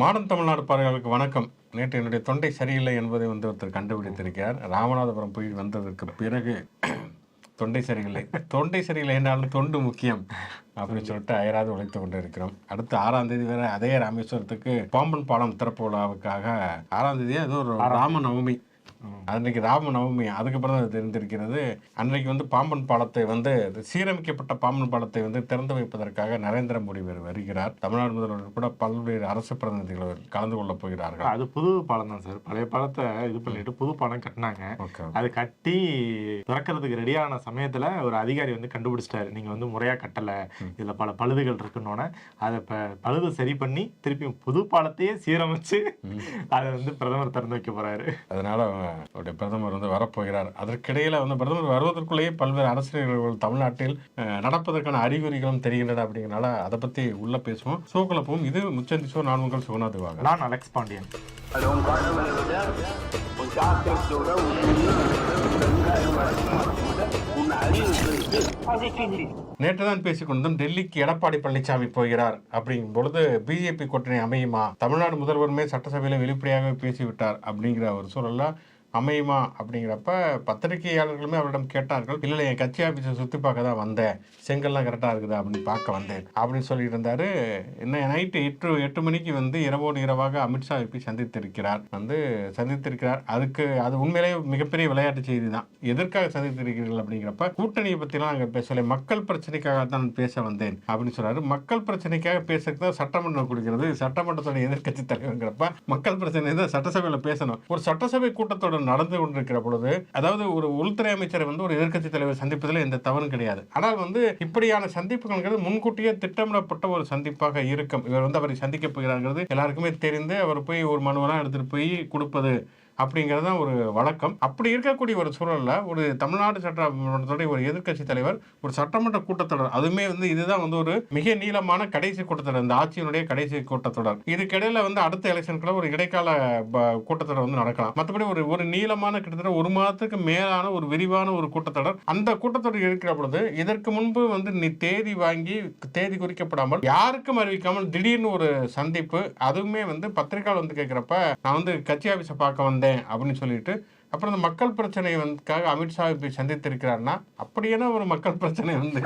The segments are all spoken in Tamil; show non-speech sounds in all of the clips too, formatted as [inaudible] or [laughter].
மாடர்ன் தமிழ்நாடு பார்வையாளருக்கு வணக்கம். நேற்று என்னுடைய தொண்டை சரியில்லை என்பதை வந்து ஒருத்தர் கண்டுபிடித்திருக்கிறார். ராமநாதபுரம் போய் வந்ததற்கு பிறகு தொண்டை சரியில்லை. தொண்டை சரியில்லை என்றாலும் தொண்டு முக்கியம் அப்படின்னு சொல்லிட்டு அயராது உழைத்து கொண்டு இருக்கிறோம் அடுத்து ஆறாம் தேதி வேற அதே ராமேஸ்வரத்துக்கு பாம்பன் பாலம் திறப்பு விழாவுக்காக ஆறாம் தேதி அது ஒரு ராம நவமி அன்னைக்கு ராம நவமி அதுக்கப்புறம் தான் அது தெரிந்திருக்கிறது. அன்றைக்கு வந்து பாம்பன் பாலத்தை வந்து சீரமைக்கப்பட்ட பாம்பன் பாலத்தை வந்து திறந்து வைப்பதற்காக நரேந்திர மோடி வரு- வருகிறார். தமிழ்நாடு முதல்வர் கூட பல்வேறு அரசு பிரதிநிதிகள் கலந்து கொள்ளப் போகிறார்கள். அது புது பாலம் தான் சார். பழைய பாலத்தை இது பண்ணிட்டு புது பாலம் கட்டினாங்க. அது கட்டி திறக்கிறதுக்கு ரெடியான சமயத்துல ஒரு அதிகாரி வந்து கண்டுபிடிச்சிட்டாரு. நீங்க வந்து முறையா கட்டல. இதுல பல பழுதுகள் இருக்குன்னொன்னே அதை ப- பழுது சரி பண்ணி திருப்பி புது பாலத்தையே சீரமைச்சு அதை வந்து பிரதமர் திறந்து வைக்க போறாரு. அதனால அவருடைய பிரதமர் வந்து வரப்போகிறார். அதற்கிடையில வந்து பிரதமர் வருவதற்குள்ளேயே பல்வேறு அரசியல்கள் தமிழ்நாட்டில் நடப்பதற்கான அறிகுறிகளும் தெரிகின்றன அப்படிங்கிறனால அதை பத்தி உள்ள பேசுவோம். சோக்குல போகும் இது முச்சந்தி சோ நான் உங்கள் சுகுணாதுவாக நான் அலெக்ஸ் பாண்டியன். நேற்று தான் பேசிக்கொண்டதும் டெல்லிக்கு எடப்பாடி பழனிசாமி போகிறார் அப்படிங்கும் பொழுது பிஜேபி கூட்டணி அமையுமா? தமிழ்நாடு முதல்வருமே சட்டசபையில வெளிப்படையாக பேசிவிட்டார் அப்படிங்கிற ஒரு சூழல்ல அமையுமா அப்படிங்கிறப்ப பத்திரிகையாளர்களுமே அவரிடம் கேட்டார்கள் இல்லை என் கட்சி ஆஃபீஸை சுற்றி பார்க்க தான் வந்தேன். செங்கல்லாம் கரெக்டாக இருக்குது அப்படின்னு பார்க்க வந்தேன். அப்படின்னு சொல்லிட்டு இருந்தார். என்ன நைட்டு எட்டு எட்டு மணிக்கு வந்து இரவோடு இரவாக அமித்ஷாவை போய் சந்தித்திருக்கிறார். வந்து சந்தித்திருக்கிறார். அதுக்கு அது உண்மையிலேயே மிகப்பெரிய விளையாட்டு செய்தி தான். எதற்காக சந்தித்திருக்கிறீர்கள் அப்படிங்கிறப்ப கூட்டணியை பற்றிலாம் நாங்கள் பேசலை. மக்கள் பிரச்சனைக்காக தான் பேச வந்தேன் அப்படின்னு சொல்றாரு. மக்கள் பிரச்சனைக்காக பேசுறதுக்கு தான் சட்டமன்றம் கொடுக்கிறது. சட்டமன்றத்தோட எதிர்க்கட்சி தலைவருங்கிறப்ப மக்கள் பிரச்சனை தான் சட்டசபையில் பேசணும். ஒரு சட்டசபை கூட்டத்தொடர் நடந்து கொண்டிருக்கிற பொழுது அதாவது ஒரு உள்துறை அமைச்சரை வந்து ஒரு எதிர்க்கட்சி தலைவர் சந்திப்பதில் எந்த தவறும் கிடையாது. ஆனால் வந்து இப்படியான சந்திப்புகள்ங்கிறது முன்கூட்டியே திட்டமிடப்பட்ட ஒரு சந்திப்பாக இருக்கும். இவர் வந்து அவரை சந்திக்க போகிறாங்கிறது எல்லாருக்குமே தெரிந்து அவர் போய் ஒரு மனுவெல்லாம் எடுத்துட்டு போய் கொடுப்பது அப்படிங்கிறது தான் ஒரு வழக்கம். அப்படி இருக்கக்கூடிய ஒரு சூழல்ல ஒரு தமிழ்நாடு சட்டமன்றத்துடைய ஒரு எதிர்க்கட்சி தலைவர் ஒரு சட்டமன்ற கூட்டத்தொடர் அதுவுமே வந்து இதுதான் வந்து ஒரு மிக நீளமான கடைசி கூட்டத்தொடர். இந்த ஆட்சியினுடைய கடைசி கூட்டத்தொடர். இதுக்கிடையில வந்து அடுத்த எலெக்ஷனுக்குள்ள ஒரு இடைக்கால ப- கூட்டத்தொடர் வந்து நடக்கலாம். மற்றபடி ஒரு ஒரு நீளமான கிட்டத்தட்ட ஒரு மாதத்துக்கு மேலான ஒரு விரிவான ஒரு கூட்டத்தொடர். அந்த கூட்டத்தொடர் இருக்கிற பொழுது இதற்கு முன்பு வந்து நீ தேதி வாங்கி தேதி குறிக்கப்படாமல் யாருக்கும் அறிவிக்காமல் திடீர்னு ஒரு சந்திப்பு அதுவுமே வந்து பத்திரிகையாளர் வந்து கேட்குறப்ப நான் வந்து கட்சி ஆஃபீஸை பார்க்க வந்தேன். அப்படின்னு சொல்லிட்டு அப்புறம் இந்த மக்கள் பிரச்சனை வந்துக்காக அமித்ஷாவை போய் சந்தித்திருக்கிறாருன்னா அப்படியான ஒரு மக்கள் பிரச்சனை வந்து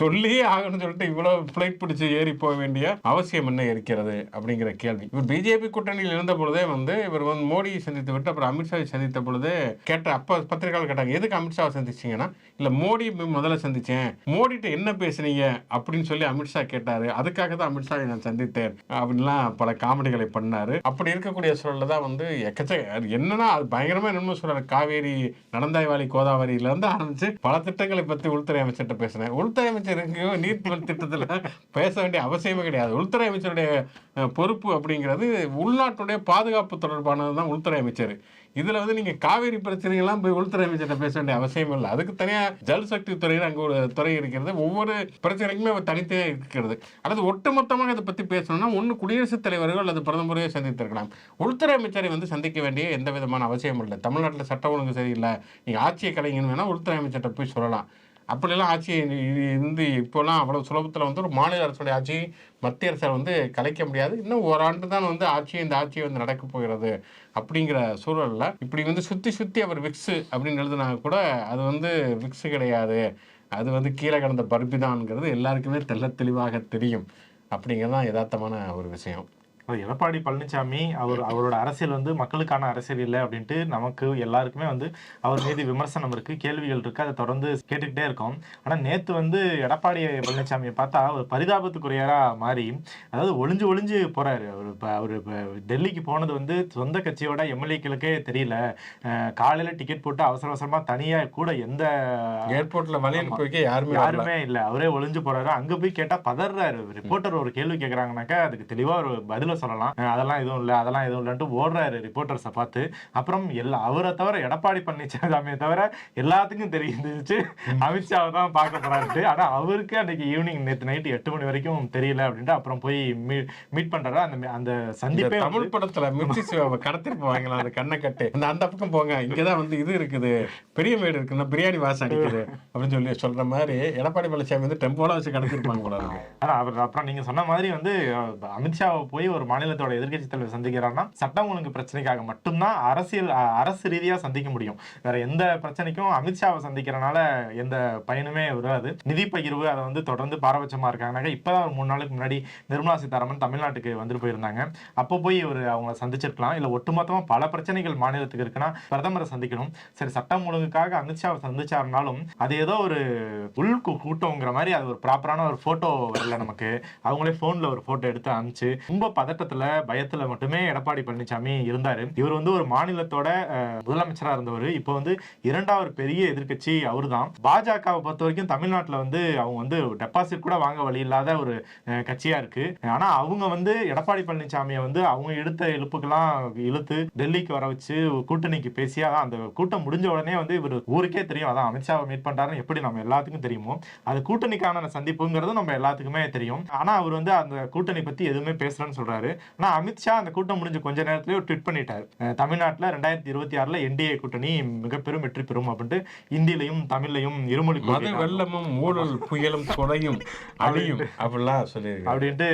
சொல்லியே ஆகணும்னு சொல்லிட்டு இவ்வளவு ஃப்ளைட் பிடிச்சி ஏறி போக வேண்டிய அவசியம் என்ன இருக்கிறது அப்படிங்கிற கேள்வி. இவர் பிஜேபி கூட்டணியில் இருந்த பொழுதே வந்து இவர் வந்து மோடியை சந்தித்து விட்டு அப்புறம் அமித்ஷாவை சந்தித்த பொழுது கேட்ட அப்போ பத்திரிகையாளர் கேட்டாங்க எதுக்கு அமித்ஷாவை சந்திச்சீங்கன்னா? இல்லை மோடி முதல்ல சந்திச்சேன். மோடிட்ட என்ன பேசுனீங்க? அப்படின்னு சொல்லி அமித்ஷா கேட்டார். அதுக்காக தான் அமித்ஷாவை நான் சந்தித்தேன். அப்படின்லாம் பல காமெடிகளை பண்ணார். அப்படி இருக்கக்கூடிய சூழல்ல தான் வந்து எக்கச்சக்க அது என்னன்னா அது பயங்கரமாக என்னமோ சொல்றாரு காவேரி நடந்தாய்வாளி கோதாவரியில இருந்து ஆரம்பிச்சு பல திட்டங்களை பத்தி உள்துறை அமைச்சர்கிட்ட பேசினேன். உள்துறை அமைச்சருக்கு நீர்நிலை திட்டத்துல பேச வேண்டிய அவசியமே கிடையாது. உள்துறை அமைச்சருடைய பொறுப்பு அப்படிங்கிறது உள்நாட்டுடைய பாதுகாப்பு தொடர்பானது தான் உள்துறை அமைச்சர். இதுல வந்து நீங்க காவேரி பிரச்சனைகள்லாம் போய் உள்துறை அமைச்சர்கிட்ட பேச வேண்டிய அவசியம் இல்லை. அதுக்கு தனியா ஜல் சக்தி துறையில் அங்க ஒரு துறை இருக்கிறது. ஒவ்வொரு பிரச்சனைக்குமே அவர் தனித்தனியாக இருக்கிறது. அல்லது ஒட்டுமொத்தமாக இதை பத்தி பேசணும்னா ஒன்று குடியரசுத் தலைவர்கள் அல்லது பிரதமரையோ சந்தித்திருக்கலாம். உள்துறை அமைச்சரை வந்து சந்திக்க வேண்டிய எந்த விதமான அவசியம் இல்லை. தமிழ்நாட்டில் சட்ட ஒழுங்கு சரியில்லை. நீங்க ஆட்சியை கலைங்கன்னு வேணா உள்துறை அமைச்சர்கிட்ட போய் சொல்லலாம். அப்படிலாம் ஆட்சி இருந்து இப்போலாம் அவ்வளோ சுலபத்தில் வந்து ஒரு மாநில அரசுடைய ஆட்சி மத்திய அரசால் வந்து கலைக்க முடியாது. இன்னும் ஓராண்டு தான் வந்து ஆட்சி இந்த ஆட்சி வந்து நடக்க போகிறது அப்படிங்கிற சூழலில் இப்படி வந்து சுற்றி சுற்றி அவர் விக்ஸு அப்படின்னு எழுதுனா கூட அது வந்து விக்ஸு கிடையாது. அது வந்து கீழே கடந்த பருப்பி தான்ங்கிறது எல்லாருக்குமே தெள்ள தெளிவாக தெரியும். அப்படிங்கிறது தான் யதார்த்தமான ஒரு விஷயம். எடப்பாடி பழனிசாமி அவர் அவரோட அரசியல் வந்து மக்களுக்கான அரசியல் இல்லை அப்படின்ட்டு நமக்கு எல்லாருக்குமே வந்து அவர் மீது விமர்சனம் இருக்கு கேள்விகள் இருக்கு அதை தொடர்ந்து கேட்டுக்கிட்டே இருக்கோம். ஆனா நேத்து வந்து எடப்பாடி பழனிசாமியை பார்த்தா ஒரு பரிதாபத்துக்குரியரா மாறி அதாவது ஒளிஞ்சு ஒளிஞ்சு போறாரு. அவர் இப்ப அவர் இப்ப டெல்லிக்கு போனது வந்து சொந்த கட்சியோட எம்எல்ஏக்களுக்கே தெரியல. காலையில டிக்கெட் போட்டு அவசர அவசரமா தனியா கூட எந்த ஏர்போர்ட்டில் வழியில் போய்க்க யாருமே. யாருமே இல்ல. அவரே ஒளிஞ்சு போறாரு. அங்க போய் கேட்டா பதறாரு ரிப்போர்ட்டர் ஒரு கேள்வி கேக்குறாங்கனாக்கா அதுக்கு தெளிவா ஒரு பதில சொல்லலாம். அதெல்லாம் எதுவும் இல்ல அதெல்லாம் எதுவும் இல்லன்ட்டு ஓடுறாரு ரிப்போர்ட்டர்ஸை பார்த்து. அப்புறம் எல்லா அவரை தவிர எடப்பாடி பழனிசாமியை தவிர எல்லாத்துக்கும் தெரிஞ்சிச்சு அமித்ஷாவை தான் பார்க்க போறாரு ஆனா அவருக்கு அன்னைக்கு ஈவினிங் நேத்து நைட்டு எட்டு மணி வரைக்கும் தெரியல அப்படின்ட்டு அப்புறம் போய் மீட் பண்றாரு? அந்த அந்த சந்திப்பே தமிழ் படத்துல மிர்ச்சி சிவாவை கடத்திட்டு போவாங்களா? அந்த கண்ணை கட்டு. அந்த அந்த பக்கம் போங்க. இங்கதான் வந்து இது இருக்குது. பெரிய மேடு இருக்குன்னா பிரியாணி வாசம் அடிக்குது அப்படின்னு சொல்லி சொல்ற மாதிரி எடப்பாடி பழனிசாமி வந்து டெம்போல வச்சு கடத்திருப்பாங்க போல இருக்கு. ஆனா அவர் அப்புறம் நீங்க சொன்ன மாதிரி வந்து அமித்ஷாவை போய் ஒரு மாநிலத்தோட எதிர்கட்சி தலைவர் சந்திக்கிறாருன்னா சட்டம் ஒழுங்கு பிரச்சனைக்காக மட்டும்தான் அரசியல் அரசு ரீதியா சந்திக்க முடியும். வேற எந்த பிரச்சனைக்கும் அமித்ஷாவை சந்திக்கிறனால எந்த பயனுமே வராது. நிதி பகிர்வு அதை வந்து தொடர்ந்து பாரபட்சமா இருக்காங்க இப்பதான் ஒரு மூணு நாளுக்கு முன்னாடி நிர்மலா சீதாராமன் தமிழ்நாட்டுக்கு வந்துட்டு போயிருந்தாங்க. அப்போ போய் இவர் அவங்க சந்திச்சிருக்கலாம். இல்ல ஒட்டுமொத்தமா பல பிரச்சனைகள் மாநிலத்துக்கு இருக்குன்னா பிரதமரை சந்திக்கணும். சரி சட்டம் ஒழுங்குக்காக அமித்ஷாவை சந்திச்சாருனாலும் அது ஏதோ ஒரு உள் கூ- கூட்டம்ங்கிற மாதிரி அது ஒரு ப்ராப்பரான ஒரு போட்டோ வரல நமக்கு. அவங்களே போன்ல ஒரு போட்டோ எடுத்து அனுப்பிச்சு ரொம்ப பதட்டத்துல பயத்துல மட்டுமே எடப்பாடி பழனிசாமி இருந்தாரு. இவர் வந்து ஒரு மாநிலத்தோட முதலமைச்சரா இருந்தவர். இப்போ வந்து இரண்டாவது பெரிய எதிர்க்கட்சி அவர்தான். பாஜகவை பொறுத்த வரைக்கும் தமிழ்நாட்டில் வந்து அவங்க வந்து டெபாசிட் கூட வாங்க வழி இல்லாத ஒரு கட்சியா இருக்கு. ஆனா அவங்க வந்து எடப்பாடி பழனிசாமியை வந்து அவங்க எடுத்த இழுப்புக்கெல்லாம் இழுத்து டெல்லிக்கு வர வச்சு கூட்டணிக்கு பேசியா அந்த கூட்டம் முடிஞ்ச உடனே வந்து இவர் ஊருக்கே தெரியும். அதான் அமித்ஷாவை மீட் பண்றாருன்னு எப்படி நம்ம எல்லாத்துக்கும் தெரியுமோ. அது கூட்டணிக்கான சந்திப்புங்கிறது நம்ம எல்லாத்துக்குமே தெரியும். ஆனா அவர் வந்து அந்த கூட்டணி பத்தி எதுவுமே பேசலன்னு சொல்றாரு. ஆனா அமித்ஷா அந்த கூட்டம் முடிஞ்ச கொஞ்ச நேரத்திலேயே ட்வீட் பண்ணிட்டாரு. தமிழ்நாட்டுல ரெண்டாயிரத்தி இருபத்தி ஆறுல என்டிஏ கூட்டணி மிக பெரும் வெற்றி பெறும் அப்படின்ட்டு இந்தியிலையும் தமிழ்லையும் இருமொழி வெள்ளமும் ஊழல் புயலும் கொலையும் [laughs] அழியும் அப்படிலாம் சொல்லியிருக்காரு. அப்படின்ட்டு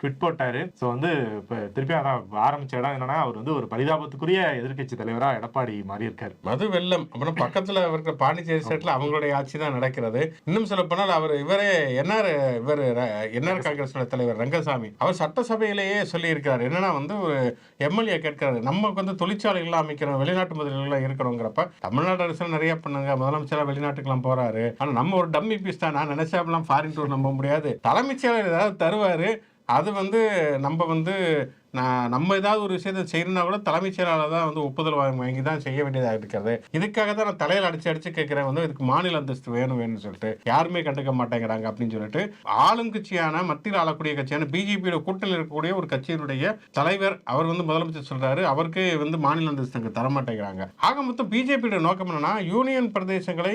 ட்விட் போட்டாரு. ஸோ வந்து இப்போ திருப்பி அதான் ஆரம்பிச்ச இடம் என்னன்னா அவர் வந்து ஒரு பரிதாபத்துக்குரிய எதிர்க்கட்சி தலைவரா எடப்பாடி மாறி இருக்காரு மது வெள்ளம் அப்புறம் பக்கத்துல இருக்கிற பாண்டிச்சேரி ஸ்டேட்ல அவங்களுடைய ஆட்சி தான் நடக்கிறது. இன்னும் சொல்ல போனால் அவர் இவரே என்ஆர் இவர் என்ஆர் காங்கிரஸ் தலைவர் ரங்கசாமி. அவர் சட்டசபையிலேயே சொல்லி சொல்லியிருக்கிறார் என்னன்னா வந்து ஒரு எம்எல்ஏ கேட்கிறாரு நமக்கு வந்து தொழிற்சாலைகள்லாம் அமைக்கிறோம் வெளிநாட்டு முதலீடுலாம் இருக்கிறோங்கிறப்ப தமிழ்நாடு அரசு நிறைய பண்ணுங்க. முதலமைச்சரா வெளிநாட்டுக்கெல்லாம் போறாரு. ஆனா நம்ம ஒரு டம்மி பீஸ் தான். நான் நினைச்சாப்பெல்லாம் ஃபாரின் டூர் நம்ப முடியாது. தலைமைச் செயலர் ஏதாவது தருவாரு. அது வந்து நம்ம வந்து நான் நம்ம ஏதாவது ஒரு விஷயத்தை செய்யணும்னா கூட தலைமைச் செயலாளர் தான் வந்து ஒப்புதல் வாங்கி வாங்கி தான் செய்ய வேண்டியதாக இருக்கிறது. இதுக்காக தான் நான் தலையில் அடிச்சு அடிச்சு கேட்குறேன் வந்து இதுக்கு மாநில அந்தஸ்து வேணும் வேணும்னு சொல்லிட்டு யாருமே கண்டுக்க மாட்டேங்கிறாங்க அப்படின்னு சொல்லிட்டு ஆளுங்கட்சியான மத்தியில் ஆளக்கூடிய கட்சியான பிஜேபியோட கூட்டணியில் இருக்கக்கூடிய ஒரு கட்சியினுடைய தலைவர் அவர் வந்து முதலமைச்சர் சொல்றாரு. அவருக்கு வந்து மாநில அந்தஸ்து அங்கே தர மாட்டேங்கிறாங்க ஆக மொத்தம் பிஜேபியோட நோக்கம் என்னன்னா யூனியன் பிரதேசங்களை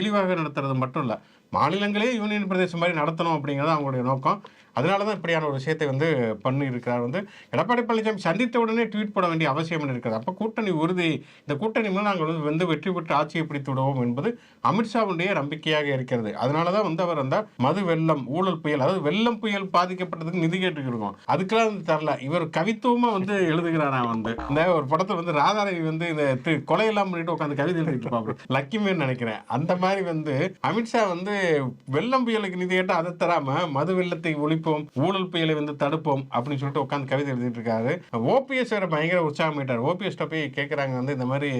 இழிவாக நடத்துறது மட்டும் இல்லை. மாநிலங்களே யூனியன் பிரதேசம் மாதிரி நடத்தணும் அப்படிங்கிறது அவங்களுடைய நோக்கம். அதனால தான் இப்படியான ஒரு விஷயத்தை வந்து பண்ணி இருக்கிறார் வந்து. எடப்பாடி பழனிசாமி சந்தித்த உடனே ட்வீட் போட வேண்டிய அவசியம் இருக்கிறது. அப்போ கூட்டணி உறுதி இந்த கூட்டணி மூலம் நாங்கள் வந்து வந்து வெற்றி பெற்று ஆட்சியை பிடித்து விடுவோம் என்பது அமித்ஷாவுடைய நம்பிக்கையாக இருக்கிறது. அதனால தான் வந்து அவர் அந்த மது வெள்ளம் ஊழல் புயல் அதாவது வெள்ளம் புயல் பாதிக்கப்பட்டதுக்கு நிதி கேட்டுக்கிருக்கோம். அதுக்கெல்லாம் வந்து தரல. இவர் கவித்துவமாக வந்து எழுதுகிறாராம் வந்து. இந்த ஒரு படத்தை வந்து ராதாரவி வந்து இந்த கொலையெல்லாம் பண்ணிட்டு உட்காந்து கவிதை எழுதிட்டு இருப்பாங்க லக்கிமேன்னு நினைக்கிறேன். அந்த மாதிரி வந்து அமித்ஷா வந்து வெள்ளம் புயலுக்கு நிதி கேட்டால் அதை தராம மது வெள்ளத்தை ஒழிப்போம் ஊழல் புயலை வந்து தடுப்போம் அப்படின்னு சொல்லிட்டு உட்காந்து கவிதை எழுதிட்டு இருக்காரு. ஓபிஎஸ் வேற பயங்கர உற்சாகமாயிட்டார் ஓபிஎஸ் போய் கேட்கறாங்க வந்து இந்த மாதிரி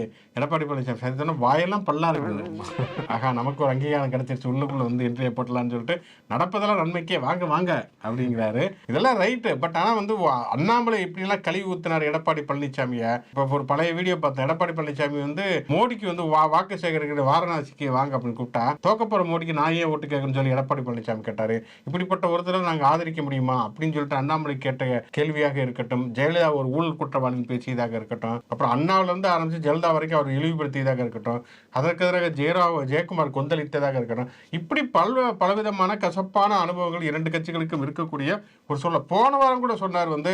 எடப்பாடி பழனிசாமி சந்தித்தோன்னா வாயெல்லாம் பல்லா இருக்குது ஆகா நமக்கு ஒரு அங்கீகாரம் கிடைச்சிருச்சு. உள்ளுக்குள்ள வந்து என்ட்ரியை போட்டலாம்னு சொல்லிட்டு நடப்பதெல்லாம் நன்மைக்கே வாங்க வாங்க அப்படிங்கிறாரு. இதெல்லாம் ரைட்டு பட் ஆனால் வந்து வா- அண்ணாமலை இப்படிலாம் கழிவு ஊத்தினார் எடப்பாடி பழனிசாமியை. இப்போ ஒரு பழைய வீடியோ பார்த்தேன். எடப்பாடி பழனிசாமி வந்து மோடிக்கு வந்து வா வாக்கு சேகரிக்கிற வாரணாசிக்கு வாங்க அப்படின்னு கூப்பிட்டா தோக்கப்போற மோடிக்கு நான் ஏன் ஓட்டு கேட்கணும்னு சொல்லி எடப்பாடி பழனிசாமி கேட்டாரு. இப்படிப்பட்ட ஒருத்தரை நாங்கள் ஆதரிக்க முடியுமா? அப்படின்னு சொல்லிட்டு அண்ணாமலை கேட்ட கேள்வியாக இருக்கட்டும் ஜெயலலிதா ஒரு ஊழல் குற்றவாளின்னு பேசியதாக இருக்கட்டும் அப்புறம் அண்ணாவிலேருந்து ஆரம்பிச்சு ஜெயலலிதா வரைக்கும் அவர் இழிவுபடுத்தியதாக இருக்கட்டும் அதற்கு எதிராக ஜெயரா ஜெயக்குமார் கொந்தளித்ததாக இருக்கட்டும் இப்படி பல்வ பலவிதமான கசப்பான அனுபவங்கள் இரண்டு கட்சிகளுக்கும் இருக்கக்கூடிய ஒரு சொல்ல போன வாரம் கூட சொன்னார் வந்து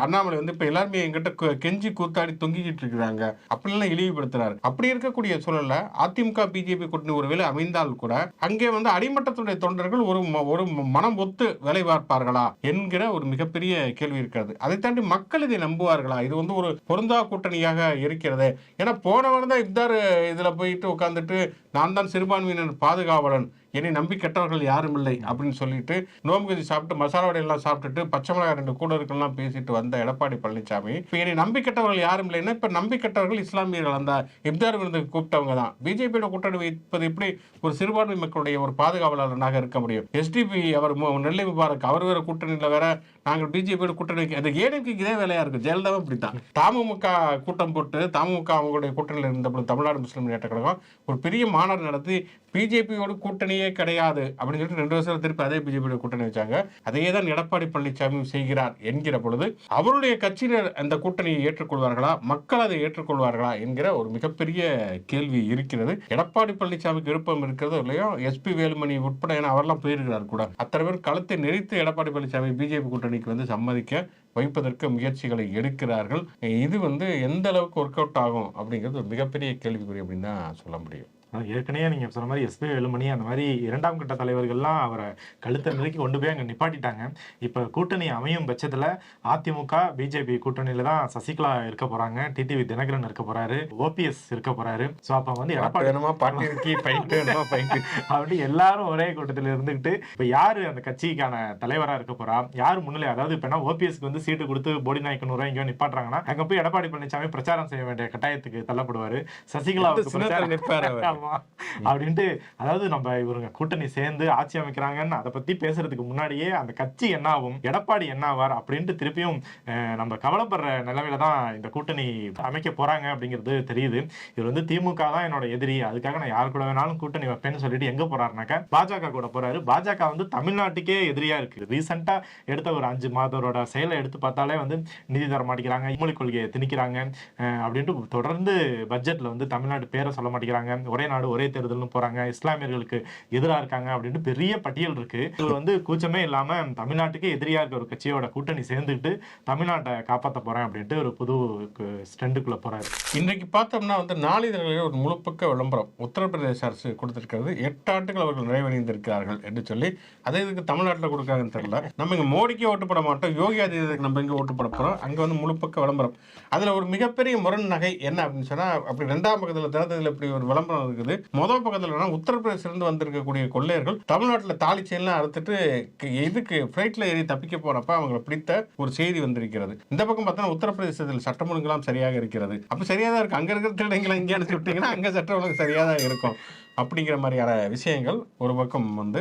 அண்ணாமலை வந்து இப்ப எல்லாருமே எங்கிட்ட கெஞ்சி கூத்தாடி தொங்கிக்கிட்டு இருக்கிறாங்க. அப்படிலாம் இழிவுபடுத்துறாரு. அப்படி இருக்கக்கூடிய சூழல்ல அதிமுக பிஜேபி கூட்டணி ஒருவேளை அமைந்தால் கூட அங்கே வந்து அடிமட்டத்துடைய தொண்டர்கள் ஒரு ஒரு மனம் ஒத்து வேலை பார்ப்பார்களா என்கிற ஒரு மிகப்பெரிய கேள்வி இருக்கிறது. அதை தாண்டி மக்கள் இதை நம்புவார்களா? இது வந்து ஒரு பொருந்தா கூட்டணியாக இருக்கிறது. ஏன்னா போன தான் இப்தார் இதுல போயிட்டு உட்காந்துட்டு நான் தான் சிறுபான்மையினர் பாதுகாவலன் என்னை நம்பி கெட்டவர்கள் யாரும் இல்லை அப்படின்னு சொல்லிட்டு நோம்பு கஞ்சி சாப்பிட்டு மசாலா வடையெல்லாம் சாப்பிட்டுட்டு பச்சை மிளகாய் ரெண்டு கூட இருக்கலாம் பேசிட்டு வந்த எடப்பாடி பழனிசாமி இப்போ என்னை நம்பி கெட்டவர்கள் யாரும் இல்லைன்னா இப்போ நம்பி கெட்டவர்கள் இஸ்லாமியர்கள். அந்த இப்தார் விருந்துக்கு கூப்பிட்டவங்க தான். பிஜேபியோட கூட்டணி வைப்பது எப்படி ஒரு சிறுபான்மை மக்களுடைய ஒரு பாதுகாவலராக இருக்க முடியும்? எஸ்டிபி அவர் நெல்லை முபாரக் அவர் வேற கூட்டணியில் வேற நாங்கள் பிஜேபியோட கூட்டணி அந்த அது ஏடிஎம்கே இதே வேலையா இருக்கு. ஜெயலலிதாவும் இப்படித்தான். தமுக கூட்டம் போட்டு தமுக அவங்களுடைய கூட்டணியில் இருந்தபோது தமிழ்நாடு முஸ்லீம் முன்னேற்ற கழகம் ஒரு பெரிய மாநாடு நடத்தி பிஜேபியோட கூட்டணி கூட்டணியே கிடையாது அப்படின்னு சொல்லிட்டு ரெண்டு வருஷம் திருப்பி அதே பிஜேபியோட கூட்டணி வச்சாங்க. அதே தான் எடப்பாடி பழனிசாமி செய்கிறார் என்கிற பொழுது அவருடைய கட்சியினர் அந்த கூட்டணியை ஏற்றுக்கொள்வார்களா? மக்கள் அதை ஏற்றுக்கொள்வார்களா என்கிற ஒரு மிகப்பெரிய கேள்வி இருக்கிறது. எடப்பாடி பழனிசாமிக்கு விருப்பம் இருக்கிறதோ இல்லையோ எஸ்பி வேலுமணி உட்பட ஏன்னா அவரெல்லாம் போயிருக்கிறார் கூட. அத்தனை பேர் களத்தை நெறித்து எடப்பாடி பழனிசாமி பிஜேபி கூட்டணிக்கு வந்து சம்மதிக்க வைப்பதற்கு முயற்சிகளை எடுக்கிறார்கள். இது வந்து எந்த அளவுக்கு ஒர்க் அவுட் ஆகும் அப்படிங்கிறது ஒரு மிகப்பெரிய கேள்விக்குறி அப்படின்னு தான் சொல்ல முடியும். ஏற்கனவே நீங்க சொன்ன மாதிரி எஸ்பி வேலுமணி அந்த மாதிரி இரண்டாம் கட்ட தலைவர்கள்லாம் அவரை கழுத்தை நெருக்கி கொண்டு போய் அங்க நிப்பாட்டிட்டாங்க. இப்ப கூட்டணி அமையும் பட்சத்துல அதிமுக பிஜேபி கூட்டணியில தான் சசிகலா இருக்க போறாங்க. டிடிவி தினகரன் இருக்க போறாரு. ஓபிஎஸ் இருக்க போறாரு. சோ அப்ப வந்து பாட்டு எடப்பாடி பாட்டு வேணுமா? ஃபைட்டு அப்படி எல்லாரும் ஒரே கூட்டத்தில் இருந்துகிட்டு இப்ப யாரு அந்த கட்சிக்கான தலைவரா இருக்க போறா? யார் முன்னிலை? அதாவது இப்ப என்ன ஓபிஎஸ்க்கு வந்து சீட்டு கொடுத்து போடி நாயக்கன் நூறு எங்கேயோ நிப்பாட்டுறாங்கன்னா அங்க போய் எடப்பாடி பழனிசாமி பிரச்சாரம் செய்ய வேண்டிய கட்டாயத்துக்கு தள்ளப்படுவாரு. சசிகலாவுக்கு சின்னத்துல நிப்பாரு அப்படின்ட்டு அதாவது நம்ம இவருங்க கூட்டணி சேர்ந்து ஆட்சி அமைக்கிறாங்கன்னு அதை பத்தி பேசுறதுக்கு முன்னாடியே அந்த கட்சி என்ன ஆகும் எடப்பாடி என்ன ஆவார் அப்படின்ட்டு திருப்பியும் நம்ம கவலைப்படுற நிலவையில தான் இந்த கூட்டணி அமைக்க போறாங்க அப்படிங்கிறது தெரியுது. இவர் வந்து திமுக தான் என்னோட எதிரி. அதுக்காக நான் யார் கூட வேணாலும் கூட்டணி வைப்பேன்னு சொல்லிட்டு எங்க போறாருனாக்கா பாஜக கூட போறாரு. பாஜக வந்து தமிழ்நாட்டுக்கே எதிரியா இருக்கு. ரீசெண்டா எடுத்த ஒரு அஞ்சு மாதரோட செயலை எடுத்து பார்த்தாலே வந்து நிதி தர மாட்டேங்கிறாங்க இம்மொழி கொள்கையை திணிக்கிறாங்க அஹ், அப்படின்ட்டு தொடர்ந்து பட்ஜெட்ல வந்து தமிழ்நாடு பேரை சொல்ல மாட்டேங்கிறாங்க. ஒரே நாடு ஒரே தேர்தல்னு போறாங்க இஸ்லாமியர்களுக்கு எதிராக இருக்காங்க அப்படின்ட்டு பெரிய பட்டியல் இருக்கு. இவர் வந்து கூச்சமே இல்லாம தமிழ்நாட்டுக்கு எதிரியா இருக்க ஒரு கட்சியோட கூட்டணி சேர்ந்துக்கிட்டு தமிழ்நாட்டை காப்பாற்ற போறேன் அப்படின்ட்டு ஒரு புது ஸ்டெண்டுக்குள்ள போறாரு. இன்றைக்கு பார்த்தோம்னா வந்து நாளிதழ்களில் ஒரு முழுப்பக்க விளம்பரம் உத்தரப்பிரதேச அரசு கொடுத்திருக்கிறது. எட்டு ஆண்டுகள் அவர்கள் நிறைவடைந்திருக்கிறார்கள் என்று சொல்லி அதே இதுக்கு தமிழ்நாட்டில் கொடுக்காங்கன்னு தெரியல. நம்ம இங்கே மோடிக்கு ஓட்டு போட மாட்டோம் யோகி ஆதித்யநாத் நம்ம இங்கே ஓட்டு போட போகிறோம் அங்கே வந்து முழுப்பக்க விளம்பரம். அதில் ஒரு மிகப்பெரிய முரண் நகை என்ன அப்படின்னு சொன்னால் அப்படி ரெண்டாம் பக்கத்தில் தினத்தில் இப்படி ஒரு விளம்பரம் இருக்குது. முதல் பக்கத்தில் என்னன்னா உத்தரப்பிரதேசிலிருந்து வந்திருக்கக்கூடிய கொள்ளையர்கள் தமிழ்நாட்டில் தாலி செயின்லாம் அறுத்துட்டு இதுக்கு ஃப்ளைட்டில் ஏறி தப்பிக்க போனப்ப அவங்களை பிடித்த ஒரு செய்தி வந்திருக்கிறது. இந்த பக்கம் பார்த்தோன்னா உத்தரப்பிரதேசத்தில் சட்டம் ஒழுங்கெல்லாம் சரியாக இருக்கிறது. அப்போ சரியாக தான் இருக்கு. அங்கே இருக்கிற திருடங்களை இங்கே அனுப்பிச்சு விட்டீங்கன்னா அங்கே சட்டம் ஒழுங்கு சரியாக தான் இருக்கும். அப்படிங்கிற மாதிரியான விஷயங்கள் ஒரு பக்கம் வந்து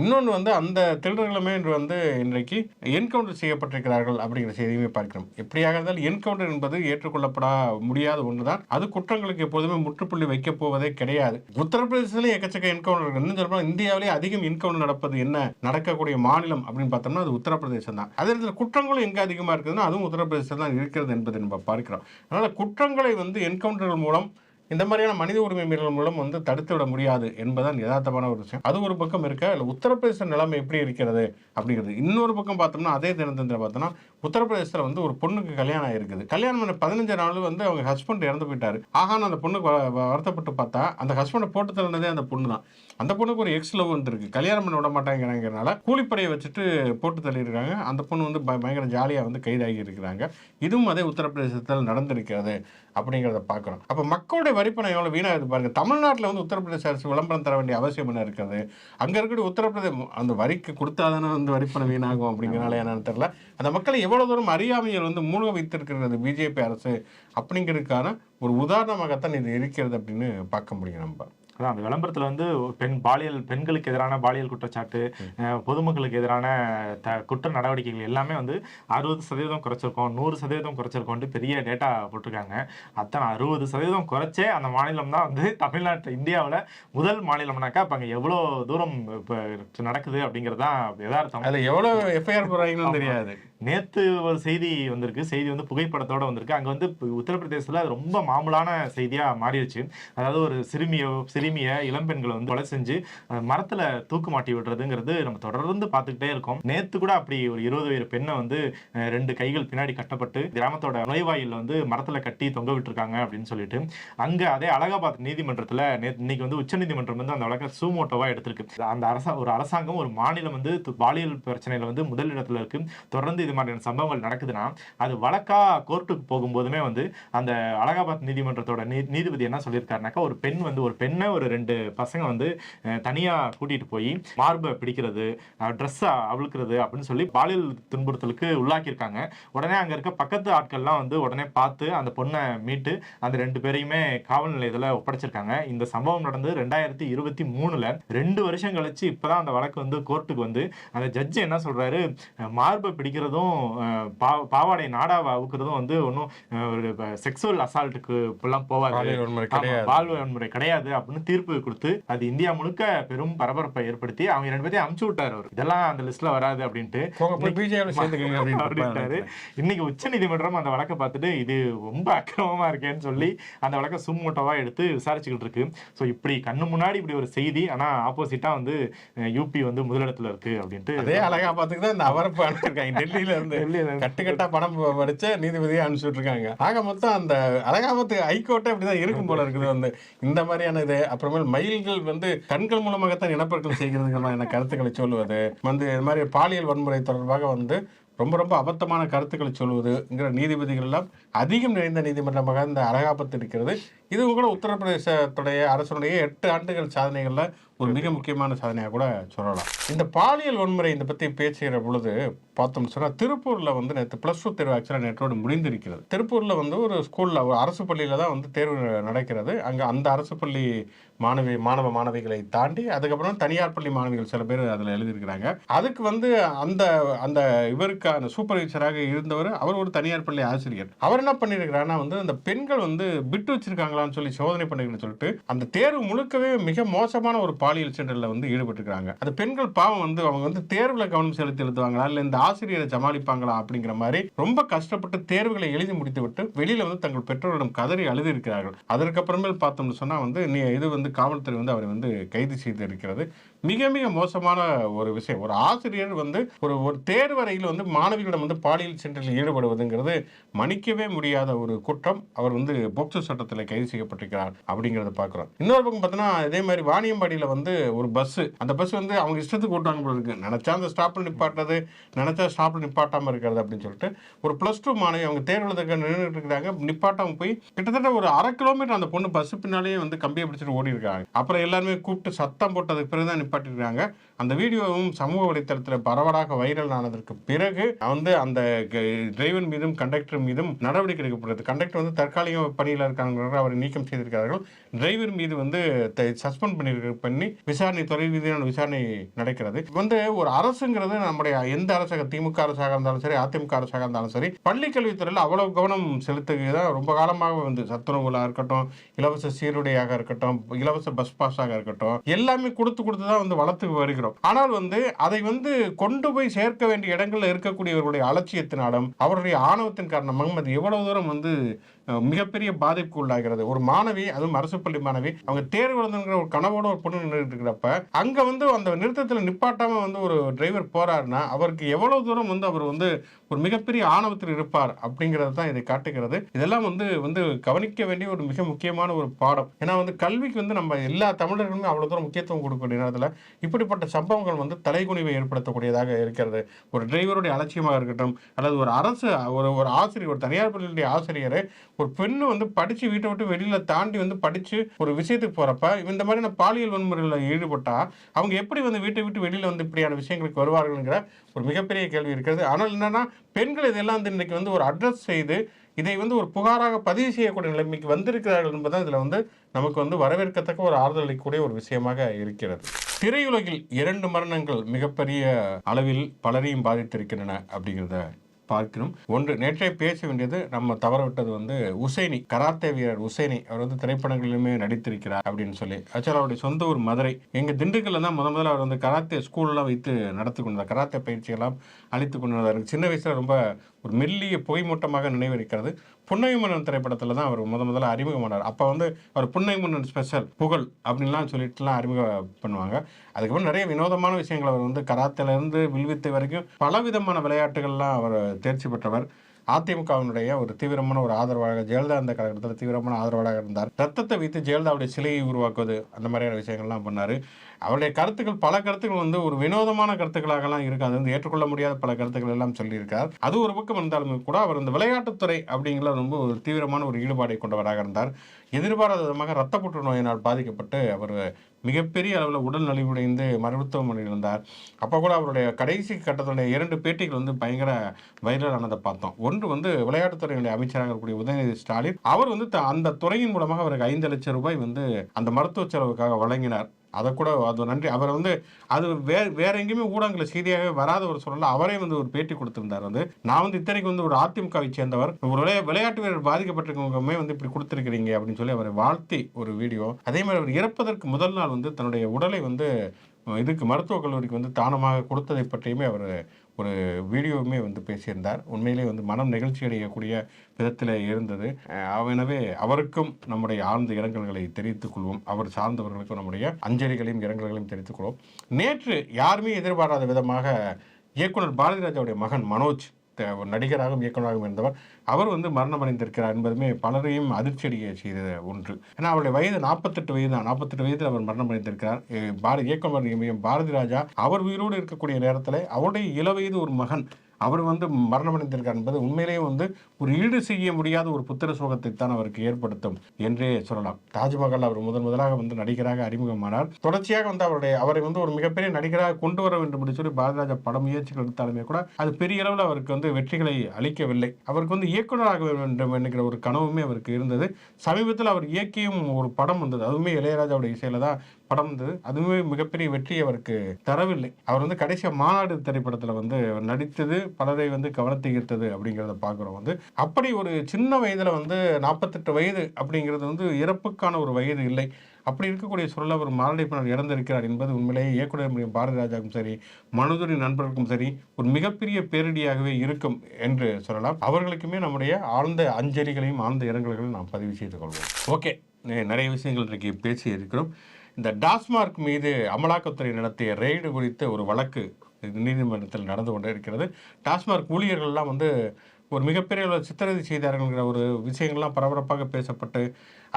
இன்னொன்று வந்து அந்த திருடர்களுமே இன்று வந்து இன்றைக்கு என்கவுண்டர் செய்யப்பட்டிருக்கிறார்கள் அப்படிங்கிற செய்தியுமே பார்க்கிறோம். எப்படியாக இருந்தாலும் என்கவுண்டர் என்பது ஏற்றுக்கொள்ளப்பட முடியாத ஒன்றுதான். அது குற்றங்களுக்கு எப்போதுமே முற்றுப்புள்ளி வைக்கப் போவதே கிடையாது. உத்தரப்பிரதேசத்திலே எக்கச்சக்க என்கவுண்டர் இன்னும் சொல்லப்போனால் இந்தியாவிலே அதிகம் என்கவுண்டர் நடப்பது என்ன நடக்கக்கூடிய மாநிலம் அப்படின்னு பார்த்தோம்னா அது உத்தரப்பிரதேசம் தான். அதே நேரத்தில் குற்றங்களும் எங்கே அதிகமாக இருக்குதுன்னா அதுவும் உத்தரப்பிரதேசம் தான் இருக்கிறது என்பதை நம்ம பார்க்கிறோம். அதனால் குற்றங்களை வந்து என்கவுண்டர்கள் மூலம் இந்த மாதிரியான மனித உரிமை மீறல் மூலம் வந்து தடுத்து விட முடியாது என்பதுதான் யதார்த்தமான ஒரு விஷயம். அது ஒரு பக்கம் இருக்க? இல்லை உத்தரப்பிரதேச நிலைமை எப்படி இருக்கிறது அப்படிங்கிறது. இன்னொரு பக்கம் பார்த்தோம்னா அதே தினத்தந்திர பார்த்தோம்னா உத்தரப்பிரதேசத்தில் வந்து ஒரு பொண்ணுக்கு கல்யாணம் ஆயிருக்குது. கல்யாணம் பண்ண பதினஞ்சு நாள் வந்து அவங்க ஹஸ்பண்ட் இறந்து போயிட்டாரு. ஆகான அந்த பொண்ணுக்கு வ- வ- வருத்தப்பட்டு பார்த்தா அந்த ஹஸ்பண்டை போட்டு தள்ளினதே அந்த பொண்ணு தான் அந்த பொண்ணுக்கு ஒரு எக்ஸ் லவ் வந்துருக்கு. கல்யாணம் பண்ண விட மாட்டாங்கிறாங்கிறனால கூலிப்படையை வச்சுட்டு போட்டு தள்ளியிருக்காங்க. அந்த பொண்ணு வந்து பயங்கர ஜாலியாக வந்து கைதாகி இருக்கிறாங்க. இதுவும் அதே உத்தரப்பிரதேசத்தில் நடந்திருக்கிறது. அப்படிங்கிறத பார்க்குறோம் அப்போ மக்களுடைய வரிப்பணம் எவ்வளோ வீணாகுது பாருங்க. தமிழ்நாட்டில் வந்து உத்தரப்பிரதேச அரசு விளம்பரம் தர வேண்டிய அவசியம் என்ன இருக்கிறது அங்கே இருக்கக்கூடிய உத்தரப்பிரதேச அந்த வரிக்கு கொடுத்தாதானே வந்து வரிப்பணம் வீணாகும் அப்படிங்கிறனால என்னன்னு தெரியல. அந்த மக்களை எவ்வளோ தூரம் அறியாமையில் வந்து மூழ்க வைத்திருக்கிறது பிஜேபி அரசு அப்படிங்கிறதுக்கான ஒரு உதாரணமாகத்தான் இது இருக்கிறது அப்படின்னு பார்க்க முடியும் நம்ம. அதான் அந்த விளம்பரத்துல வந்து பெண் பாலியல் பெண்களுக்கு எதிரான பாலியல் குற்றச்சாட்டு பொதுமக்களுக்கு எதிரான த குற்ற நடவடிக்கைகள் எல்லாமே வந்து அறுபது சதவீதம் குறைச்சிருக்கோம் நூறு சதவீதம் குறைச்சிருக்கோம்னு பெரிய டேட்டா போட்டிருக்காங்க. அத்தனை அறுபது சதவீதம் குறைச்சே அந்த மாநிலம் தான் வந்து தமிழ்நாட்டு இந்தியாவில் முதல் மாநிலம்னாக்கா அப்போ அங்கே எவ்வளோ தூரம் இப்போ நடக்குது அப்படிங்கிறது தான் யதார்த்தம் அதில் எவ்வளோ எஃப்ஐஆர் போடுறாங்கன்னு தெரியாது. நேத்து ஒரு செய்தி வந்திருக்கு செய்தி வந்து புகைப்படத்தோட வந்திருக்கு. அங்க வந்து உத்தரப்பிரதேசத்துல ரொம்ப மாமூலான செய்தியா மாறிடுச்சு. அதாவது ஒரு சிறுமியோ சிறுமியை இளம்பெண்களை வந்து கொலை செஞ்சு மரத்தில் மரத்துல தூக்கு மாட்டி விடுறதுங்கிறது நம்ம தொடர்ந்து பார்த்துக்கிட்டே இருக்கோம். நேத்து கூட அப்படி ஒரு இருபது பேர் பெண்ணை வந்து ரெண்டு கைகள் பின்னாடி கட்டப்பட்டு கிராமத்தோட நுழைவாயில் வந்து மரத்துல கட்டி தொங்க விட்டுருக்காங்க அப்படின்னு சொல்லிட்டு அங்க அதே அலகாபாத் நீதிமன்றத்துல இன்னைக்கு வந்து உச்சநீதிமன்றம் வந்து அந்த வழக்கை சூமோட்டோவா எடுத்திருக்கு. அந்த அரசா ஒரு அரசாங்கம் ஒரு மாநிலம் வந்து பாலியல் பிரச்சனையில வந்து முதலிடத்துல இருக்கு. தொடர்ந்து இது மாதிரியான சம்பவங்கள் நடக்குதுன்னா அது வழக்கா கோர்ட்டுக்கு போகும்போதுமே வந்து அந்த அலகாபாத் நீதிமன்றத்தோட நீதிபதி என்ன சொல்லியிருக்காருனாக்கா ஒரு பெண் வந்து ஒரு பெண்ணை ஒரு ரெண்டு பசங்க வந்து அஹ், தனியா கூட்டிட்டு போய் மார்பை பிடிக்கிறது ட்ரெஸ்ஸை அவிழ்க்கிறது அப்படின்னு சொல்லி பாலியல் துன்புறுத்தலுக்கு உள்ளாக்கியிருக்காங்க. உடனே அங்க இருக்க பக்கத்து ஆட்கள்லாம் வந்து உடனே பார்த்து அந்த பொண்ணை மீட்டு அந்த ரெண்டு பேரையுமே காவல் நிலையத்துல ஒப்படைச்சிருக்காங்க. இந்த சம்பவம் நடந்து ரெண்டாயிரத்தி இருபத்தி மூணுல ரெண்டு வருஷம் கழிச்சு இப்பதான் அந்த வழக்கு வந்து கோர்ட்டுக்கு வந்து அந்த ஜட்ஜ் என்ன சொல்றாரு? அஹ், மார்பை பிடிக்கிறதும் பா- பாவாடை நாடாவை அவுக்கிறதும் வந்து ஒன்றும் ஒரு செக்ஸுவல் அசால்ட்டுக்கு இப்பெல்லாம் போவாது. பால் வன்முறை கிடையாது அப்படின்னு தீர்ப்பு கொடுத்து அது இந்தியா முழுக்க பெரும் பரபரப்பை ஏற்படுத்தி அவங்க ரெண்டு பேரையும் அமுச்சு விட்டாரு அவர். இதெல்லாம் அந்த லிஸ்ட்ல வராது அப்படின்ட்டு. [laughs] அப்படின்ட்டாரு. இன்னைக்கு உச்ச நீதிமன்றம் அந்த வழக்கை பார்த்துட்டு இது ரொம்ப அக்கிரமமா இருக்கேன்னு சொல்லி அந்த வழக்கை சும்மோட்டோவா எடுத்து விசாரிச்சுக்கிட்டு இருக்கு. ஸோ இப்படி கண்ணு முன்னாடி இப்படி ஒரு செய்தி ஆனா ஆப்போசிட்டா வந்து யூபி வந்து முதலிடத்துல இருக்கு அப்படின்ட்டு அதே அலகாபாத்துக்கு தான் இந்த அவரப்பு அனுப்பிச்சிருக்காங்க டெல்லியில இருந்து டெல்லியில இருந்து. கட்டு கட்டா பணம் படிச்ச நீதிபதியை அனுப்பிச்சுட்டு இருக்காங்க. ஆக மொத்தம் அந்த அலகாபாத்து ஹைகோர்ட்டே அப்படிதான் இருக்கும் போல இருக்குது வந்து. இந்த மாதிரியான இது அப்புறமேல் மயில்கள் வந்து கண்கள் மூலமாகத்தான் இனப்பெருக்கம் செய்கிறதுங்கிற கருத்துக்களை சொல்லுவது? வந்து இது மாதிரி பாலியல் வன்முறை தொடர்பாக வந்து ரொம்ப ரொம்ப அபத்தமான கருத்துக்களை சொல்வதுங்கிற நீதிபதிகள் எல்லாம் அதிகம் நிறைந்த நீதிமன்றமாக இந்த அரகாபத்து இருக்கிறது இதுவும் கூட உத்தரப்பிரதேசத்துடைய அரசனுடைய எட்டு ஆண்டுகள் சாதனைகளில் ஒரு மிக முக்கியமான சாதனையாக கூட சொல்லலாம். இந்த பாலியல் வன்முறை இந்த பற்றி பேசுகிற பொழுது பார்த்தோம்னு சொன்னால் திருப்பூரில் வந்து நேற்று ப்ளஸ் டூ தேர்வு ஆக்சுவலாக நேற்றோடு முடிந்திருக்கிறது. திருப்பூரில் வந்து ஒரு ஸ்கூலில் ஒரு அரசு பள்ளியில் தான் வந்து தேர்வு நடக்கிறது. அங்கே அந்த அரசு பள்ளி மாணவி மாணவ மாணவிகளை தாண்டி அதுக்கப்புறம் தனியார் பள்ளி மாணவிகள் சில பேர் அதில் எழுதியிருக்கிறாங்க. அதுக்கு வந்து அந்த அந்த இவருக்கான சூப்பர்வைசராக இருந்தவர் அவர் ஒரு தனியார் பள்ளி ஆசிரியர். அவர் என்ன பண்ணியிருக்கிறாருன்னா வந்து அந்த பெண்கள் வந்து பிட்டு வச்சிருக்காங்களான்னு சொல்லி சோதனை பண்ணிருக்கணும்னு சொல்லிட்டு அந்த தேர்வு முழுக்கவே மிக மோசமான ஒரு பாலியல் சென்றலில் வந்து ஈடுபட்டிருக்கிறாங்க. அந்த பெண்கள் பாவம் வந்து அவங்க வந்து தேர்வில் கவனம் செலுத்தி எழுதுவாங்களா? இல்லை இந்த ஆசிரியரை சமாளிப்பாங்களா அப்படிங்கிற மாதிரி ரொம்ப கஷ்டப்பட்டு தேர்வுகளை எழுதி முடித்து விட்டு வெளியில வந்து தங்கள் பெற்றோரிடம் கதறி அழுது இருக்கிறார்கள் அதற்கப்புறமேல் பார்த்தோம்னு சொன்னா வந்து நீ இது வந்து காவல்துறை வந்து அவரை வந்து கைது செய்து இருக்கிறது மிக மிக மோசமான ஒரு விஷயம். ஒரு ஆசிரியர் வந்து ஒரு ஒரு தேர்வறையில் வந்து மாணவிகளிடம் வந்து பாலியல் சென்றில் ஈடுபடுவதுங்கிறது மன்னிக்கவே முடியாத ஒரு குற்றம். அவர் வந்து போக்சோ சட்டத்தில் கைது செய்யப்பட்டிருக்கிறார் அப்படிங்கிறத பார்க்குறோம். இன்னொரு பக்கம் பார்த்தோன்னா இதே மாதிரி வாணியம்பாடியில் வந்து ஒரு பஸ் அந்த பஸ் வந்து அவங்க இஷ்டத்துக்கு ஓட்டுவாங்க போல இருக்கு. அந்த ஸ்டாப்பில் நிப்பாட்டுறது நினச்சா ஸ்டாப்பில் நிப்பாட்டாமல் இருக்கிறது அப்படின்னு சொல்லிட்டு ஒரு ப்ளஸ் டூ மாணவி அவங்க தேர்வுக்கு நின்றுட்டு இருக்கிறாங்க. நிப்பாட்டாமல் போய் கிட்டத்தட்ட ஒரு அரை கிலோமீட்டர் அந்த பொண்ணு பஸ் பின்னாலேயே வந்து கம்பியை பிடிச்சிட்டு ஓடி இருக்காங்க அப்புறம் எல்லாருமே கூப்பிட்டு சத்தம் போட்டதுக்கு பிறகு தான் அந்த வீடியோவும் சமூக வலைத்தளத்தில் பரவலாக வைரல் ஆனதற்கு பிறகு வந்து அந்த டிரைவர் மீதும் கண்டக்டர் மீதும் நடவடிக்கை எடுக்கப்படுது கண்டக்டர் வந்து தற்காலிக பணியில் இருக்காங்க அவரை நீக்கம் செய்திருக்கிறார்கள். டிரைவர் மீது வந்து சஸ்பெண்ட் பண்ணி பண்ணி விசாரணை துறை ரீதியான விசாரணை நடக்கிறது. வந்து ஒரு அரசுங்கிறது நம்முடைய எந்த அரசாக திமுக அரசாக இருந்தாலும் சரி அதிமுக அரசாக இருந்தாலும் சரி பள்ளி கல்வித்துறையில் அவ்வளவு கவனம் செலுத்துகிறதா ரொம்ப காலமாக வந்து சத்துணவுகளாக இருக்கட்டும் இலவச சீருடையாக இருக்கட்டும் இலவச பஸ் பாஸாக இருக்கட்டும் எல்லாமே கொடுத்து கொடுத்து தான் வந்து வளர்த்து வருகிறோம். ஆனால் வந்து அதை வந்து கொண்டு போய் சேர்க்க வேண்டிய இடங்களில் இருக்கக்கூடியவர்களுடைய அலட்சியத்தினாலும் அவருடைய ஆணவத்தின் காரணமாகவும் அது எவ்வளவு தூரம் வந்து மிகப்பெரிய பாதிப்புக்கு உள்ளாகிறது. ஒரு மாணவி அதுவும் அரசு பள்ளி மாணவி அவங்க தேர்வு எழுதுங்கிற ஒரு கனவோட ஒரு பொண்ணு நின்றுட்டு இருக்கிறப்ப அங்க வந்து அந்த நிறுத்தத்தில் நிப்பாட்டாம வந்து ஒரு டிரைவர் போறாருன்னா அவருக்கு எவ்வளவு தூரம் வந்து அவர் வந்து ஒரு மிகப்பெரிய ஆணவத்தில் இருப்பார் அப்படிங்கிறது தான் இதை காட்டுகிறது. இதெல்லாம் வந்து வந்து கவனிக்க வேண்டிய ஒரு மிக முக்கியமான ஒரு பாடம். ஏன்னா வந்து கல்விக்கு வந்து நம்ம எல்லா தமிழர்களுமே அவ்வளவு தூரம் முக்கியத்துவம் கொடுக்கக்கூடிய நேரத்தில் இப்படிப்பட்ட சம்பவங்கள் வந்து தலைகுனிவை ஏற்படுத்தக்கூடியதாக இருக்கிறது. ஒரு டிரைவருடைய அலட்சியமாக இருக்கட்டும் அல்லது ஒரு அரசு ஒரு ஒரு ஆசிரியர் ஒரு தனியார் பள்ளியுடைய ஆசிரியர் ஒரு பெண்ணு வந்து படிச்சு வீட்டை விட்டு வெளியில தாண்டி வந்து படிச்சு ஒரு விஷயத்துக்கு போறப்ப இந்த மாதிரியான பாலியல் வன்முறையில் ஈடுபட்டா அவங்க எப்படி வந்து வீட்டை விட்டு வெளியில வந்து இப்படியான விஷயங்களுக்கு வருவார்கள்ங்கிற ஒரு மிகப்பெரிய கேள்வி இருக்கிறது. ஆனால் என்னன்னா பெண்கள் இதெல்லாம் வந்து இன்றைக்கி வந்து ஒரு அட்ரஸ் செய்து இதை வந்து ஒரு புகாராக பதிவு செய்யக்கூடிய நிலைமைக்கு வந்திருக்கிறார்கள் என்பதுதான் இதில் வந்து நமக்கு வந்து வரவேற்கத்தக்க ஒரு ஆறுதல் அளிக்கக்கூடிய ஒரு விஷயமாக இருக்கிறது. திரையுலகில் இரண்டு மரணங்கள் மிகப்பெரிய அளவில் பலரையும் பாதித்திருக்கின்றன அப்படிங்கிறத பார்க்கிறோம். ஒன்று நேற்றே பேச வேண்டியது நம்ம தவறவிட்டது வந்து உசைனி கராத்தே வீரர் உசைனி. அவர் வந்து திரைப்படங்களிலுமே நடித்திருக்கிறார் அப்படின்னு சொல்லி. ஆக்சுவலாக அவருடைய சொந்த ஊர் மதுரை. எங்கள் திண்டுக்கல்ல தான் முத முதல்ல அவர் வந்து கராத்தே ஸ்கூல்லாம் வைத்து நடத்தி கொண்டார் கராத்தே பயிற்சியெல்லாம் அளித்து கொண்டிருந்தார். சின்ன வயசில் ரொம்ப ஒரு மெல்லிய புகைமூட்டமாக நினைவிருக்கிறது இருக்கிறது மன்னன் திரைப்படத்தில் தான் அவர் முத முதல்ல அறிமுகமானார். அப்போ வந்து அவர் புன்னகை மன்னன் ஸ்பெஷல் புகழ் அப்படின்லாம் சொல்லிட்டுலாம் அறிமுகம் பண்ணுவாங்க. அதுக்கப்புறம் நிறைய வினோதமான விஷயங்கள். அவர் வந்து கராத்தேல இருந்து வில்வித்தை வரைக்கும் பலவிதமான விளையாட்டுகள்லாம் அவர் தேர்ச்சி பெற்றவர். அதிமுகவினுடைய ஒரு தீவிரமான ஒரு ஆதரவாளர் ஜெயலலிதா அந்த காலகட்டத்தில் தீவிரமான ஆதரவாளராக இருந்தார். ரத்தத்தை வைத்து ஜெயலலிதாவுடைய சிலையை உருவாக்குவது அந்த மாதிரியான விஷயங்கள்லாம் பண்ணார். அவருடைய கருத்துக்கள் பல கருத்துக்கள் வந்து ஒரு வினோதமான கருத்துக்களாகலாம் இருக்கு. அது வந்து ஏற்றுக்கொள்ள முடியாத பல கருத்துக்கள் எல்லாம் சொல்லியிருக்கார். அது ஒரு பக்கம் இருந்தாலும் கூட அவர் இந்த விளையாட்டுத்துறை அப்படிங்கிற ரொம்ப ஒரு தீவிரமான ஒரு ஈடுபாடை கொண்டவராக இருந்தார். எதிர்பாராத விதமாக ரத்த புற்றுநோயினால் பாதிக்கப்பட்டு அவர் மிகப்பெரிய அளவில் உடல் நலிவுடைந்து மருத்துவமனையில் இருந்தார் அப்போ கூட அவருடைய கடைசி கட்டத்துடைய இரண்டு பேட்டிகள் வந்து பயங்கர வைரல் ஆனதை பார்த்தோம். ஒன்று வந்து விளையாட்டுத்துறையினுடைய அமைச்சராக இருக்கக்கூடிய உதயநிதி ஸ்டாலின். அவர் வந்து த- அந்த துறையின் மூலமாக அவருக்கு ஐந்து லட்சம் ரூபாய் வந்து அந்த மருத்துவ செலவுக்காக வழங்கினார். அதை கூட அது நன்றி. அவர் வந்து அது வே வேற எங்கேயுமே ஊடகங்களை செய்தியாகவே வராத ஒரு சூழலில் அவரே வந்து ஒரு பேட்டி கொடுத்திருந்தார் வந்து. நான் வந்து இத்தனைக்கு வந்து ஒரு அதிமுகவை சேர்ந்தவர். ஒரு விளையா விளையாட்டு வீரர் பாதிக்கப்பட்டிருக்கவங்கமே வந்து இப்படி கொடுத்துருக்கிறீங்க அப்படின்னு சொல்லி அவரை வாழ்த்தி ஒரு வீடியோ. அதே மாதிரி அவர் இறப்பதற்கு முதல் நாள் வந்து தன்னுடைய உடலை வந்து இதுக்கு மருத்துவக் கல்லூரிக்கு வந்து தானமாக கொடுத்ததை பற்றியுமே அவர் ஒரு வீடியோவுமே வந்து பேசியிருந்தார். உண்மையிலே வந்து மனம் நெகிழ்ச்சி அடையக்கூடிய விதத்தில் இருந்தது. எனவே அவருக்கும் நம்முடைய ஆழ்ந்த இரங்கல்களை தெரிவித்துக் கொள்வோம். அவர் சார்ந்தவர்களுக்கும் நம்முடைய அஞ்சலிகளையும் இரங்கல்களையும் தெரிவித்துக் கொள்வோம். நேற்று யாருமே எதிர்பாராத விதமாக இயக்குனர் பாரதிராஜாவுடைய மகன் மனோஜ் ஒரு நடிகராகவும் இயக்குநராகவும் இருந்தவர். அவர் வந்து மரணம் அடைந்திருக்கிறார் என்பதுமே பலரையும் அதிர்ச்சியடைய செய்த ஒன்று. ஏன்னா அவருடைய வயது நாற்பத்தெட்டு வயது தான் நாற்பத்தெட்டு வயதில் அவர் மரணம் அடைந்திருக்கிறார். பாரதி இயக்குநர் பாரதி ராஜா அவர் உயிரோடு இருக்கக்கூடிய நேரத்தில் அவருடைய இளவயது ஒரு மகன். அவர் வந்து மரணமடைந்திருக்கார் என்பது உண்மையிலேயே வந்து ஒரு ஈடு செய்ய முடியாத ஒரு புத்திர சோகத்தை தான் அவருக்கு ஏற்படுத்தும் என்றே சொல்லலாம். தாஜ்மஹால் அவர் முதன் முதலாக வந்து நடிகராக அறிமுகமானார். தொடர்ச்சியாக வந்து அவருடைய அவரை வந்து ஒரு மிகப்பெரிய நடிகராக கொண்டு வர வேண்டும் என்று சொல்லி பாரதிராஜா பட முயற்சிகள் எடுத்தாலுமே கூட அது பெரிய அளவில் அவருக்கு வந்து வெற்றிகளை அளிக்கவில்லை. அவருக்கு வந்து இயக்குனராக வேண்டும் என்கிற ஒரு கனவுமே அவருக்கு இருந்தது. சமீபத்தில் அவர் இயக்கியும் ஒரு படம் வந்தது. அதுவுமே இளையராஜாவுடைய இசையில தான் படம் வந்து அதுவுமே மிகப்பெரிய வெற்றி அவருக்கு தரவில்லை. அவர் வந்து கடைசியாக மாநாடு திரைப்படத்தில் வந்து அவர் நடித்தது பலரை வந்து கவனத்தை ஈர்த்தது அப்படிங்கிறத பார்க்குறோம் வந்து. அப்படி ஒரு சின்ன வயதில் வந்து நாற்பத்தெட்டு வயது அப்படிங்கிறது வந்து இறப்புக்கான ஒரு வயது இல்லை. அப்படி இருக்கக்கூடிய சூழலில் ஒரு மாரடைப்பினர் இறந்திருக்கிறார் என்பது உண்மையிலேயே இயக்குனர் முடியும் பாரதி ராஜாவுக்கும் சரி மனுதுரி நண்பர்களுக்கும் சரி ஒரு மிகப்பெரிய பேரிடியாகவே இருக்கும் என்று சொல்லலாம். அவர்களுக்குமே நம்முடைய ஆழ்ந்த அஞ்சலிகளையும் ஆழ்ந்த இரங்கல்களையும் நாம் பதிவு செய்து கொள்வோம். ஓகே நிறைய விஷயங்கள் இன்றைக்கு பேசி இருக்கிறோம் இந்த டாஸ்மார்க் மீது அமலாக்கத்துறை நடத்திய ரெய்டு குறித்த ஒரு வழக்கு நீதிமன்றத்தில் நடந்து கொண்டே இருக்கிறது டாஸ்மார்க் ஊழியர்கள்லாம் வந்து ஒரு மிகப்பெரிய அளவில் சித்திரவதை செய்தார்கள்ங்கிற ஒரு விஷயங்கள்லாம் பரபரப்பாக பேசப்பட்டு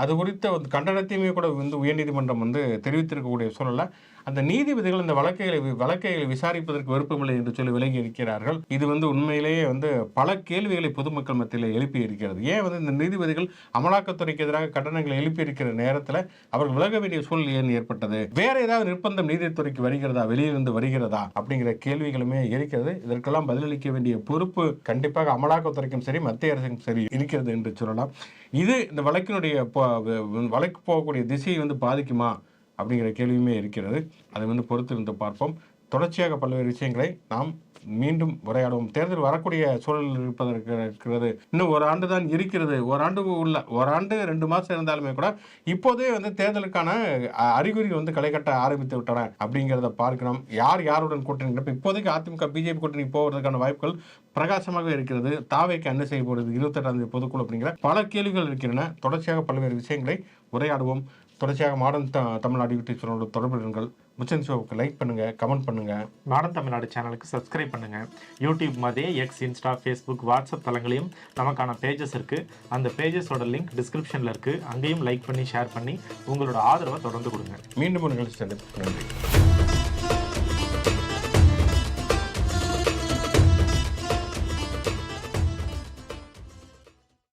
அது குறித்த வந்து கண்டனத்தையுமே கூட வந்து உயர்நீதிமன்றம் வந்து தெரிவித்திருக்கக்கூடிய சூழலை அந்த நீதிபதிகள் இந்த வழக்குகளை வழக்கைகளை விசாரிப்பதற்கு விருப்பமில்லை என்று சொல்லி விலகி இருக்கிறார்கள். இது வந்து உண்மையிலேயே வந்து பல கேள்விகளை பொதுமக்கள் மத்தியில் எழுப்பி இருக்கிறது. ஏன் வந்து இந்த நீதிபதிகள் அமலாக்கத்துறைக்கு எதிராக கட்டணங்களை எழுப்பி இருக்கிற நேரத்தில் அவர்கள் விலக வேண்டிய சூழல் ஏன் ஏற்பட்டது? வேற ஏதாவது நிர்பந்தம் நீதித்துறைக்கு வருகிறதா? வெளியிலிருந்து வருகிறதா? அப்படிங்கிற கேள்விகளுமே இருக்கிறது. இதற்கெல்லாம் பதிலளிக்க வேண்டிய பொறுப்பு கண்டிப்பாக அமலாக்கத்துறைக்கும் சரி மத்திய அரசுக்கும் சரி இருக்கிறது என்று சொல்லலாம். இது இந்த வழக்கினுடைய வழக்கு போகக்கூடிய திசையை வந்து பாதிக்குமா அப்படிங்கிற கேள்வியுமே இருக்கிறது. அதை வந்து பொறுத்திருந்து பார்ப்போம். தொடர்ச்சியாக பல்வேறு விஷயங்களை நாம் மீண்டும் உரையாடுவோம். தேர்தல் வரக்கூடிய சூழல் இருப்பதற்கு இருக்கிறது. இன்னும் ஒரு ஆண்டு தான் இருக்கிறது. ஒரு ஆண்டு உள்ள ஒரு ஆண்டு ரெண்டு மாதம் இருந்தாலுமே கூட இப்போதே வந்து தேர்தலுக்கான அறிகுறி அறிகுறிகள் வந்து களை கட்ட ஆரம்பித்து விட்டன அப்படிங்கிறத பார்க்கணும் யார் யாருடன் கூட்டணி இப்போதைக்கு அதிமுக பிஜேபி கூட்டணி போவதற்கான வாய்ப்புகள் பிரகாசமாக இருக்கிறது. தாவைக்கு என்ன செய்ய போகிறது இருபத்தெட்டாம் தேதி பொதுக்குழு அப்படிங்கிற பல கேள்விகள் இருக்கின்றன. தொடர்ச்சியாக பல்வேறு விஷயங்களை உரையாடுவோம். தொடர்ச்சியாக மாடர்ன் த தமிழ்நாடு யூடியூப் சேனலோட தொடர்பு இருங்கள் முச்சன் ஷோவுக்கு லைக் பண்ணுங்க கமெண்ட் பண்ணுங்க. மாடர்ன் தமிழ்நாடு சேனலுக்கு சப்ஸ்கிரைப் பண்ணுங்க. யூடியூப் மாதிரியே எக்ஸ் இன்ஸ்டா ஃபேஸ்புக் வாட்ஸ்அப் தளங்களையும் நமக்கான பேஜஸ் இருக்கு. அந்த பேஜஸோட லிங்க் டிஸ்கிரிப்ஷன்ல இருக்கு. அங்கேயும் லைக் பண்ணி ஷேர் பண்ணி உங்களோட ஆதரவை தொடர்ந்து கொடுங்க. மீண்டும் ஒரு நிகழ்ச்சி சந்திப்பு நன்றி.